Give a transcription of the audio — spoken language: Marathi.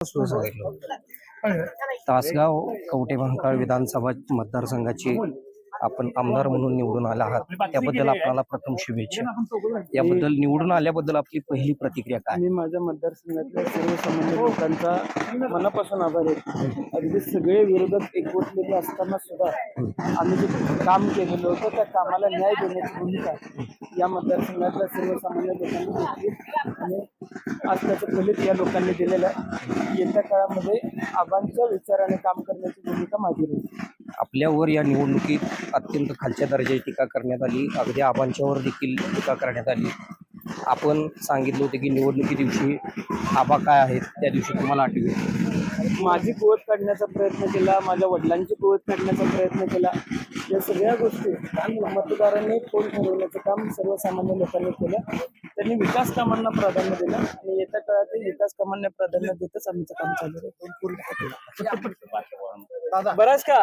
सुरू सांगितलं तासगाव कवटेमहाकाळ विधानसभा मतदारसंघाची आपण आमदार म्हणून निवडून आला आहात. त्याबद्दल आपल्याला प्रथम शुभेच्छा. याबद्दल निवडून आल्याबद्दल आपली पहिली प्रतिक्रिया काय? मी माझ्या मतदारसंघातल्या सर्वसामान्य लोकांचा मनापासून आभार आहे. अगदी सगळे विरोधक एकवटलेले असताना सुद्धा आम्ही जे काम केलेलं होतं त्या कामाला न्याय देण्याची भूमिका या मतदारसंघातल्या सर्वसामान्य लोकांनी त्याचं फलित या लोकांनी दिलेलं आहे. येत्या काळामध्ये आबांच्या विचाराने काम करण्याची भूमिका माझी राहील. आपल्यावर या निवडणुकीत अत्यंत खालच्या दर्जाची टीका करण्यात आली. अगदी आबांच्यावर देखील टीका करण्यात आली. आपण सांगितलं होतं की निवडणुकी दिवशी आबा काय आहेत त्या दिवशी तुम्हाला आठवेल. माझी कुवत काढण्याचा प्रयत्न केला माझ्या वडिलांची कुवत काढण्याचा प्रयत्न केला. या सगळ्या गोष्टी मतदारांनी कोण ठरवण्याचं काम सर्वसामान्य लोकांनी केलं. त्यांनी विकास कामांना प्राधान्य दिलं आणि येत्या काळात विकास कामांना प्राधान्य देतच आमचं काम चालू आहे. पूर्ण बराच का?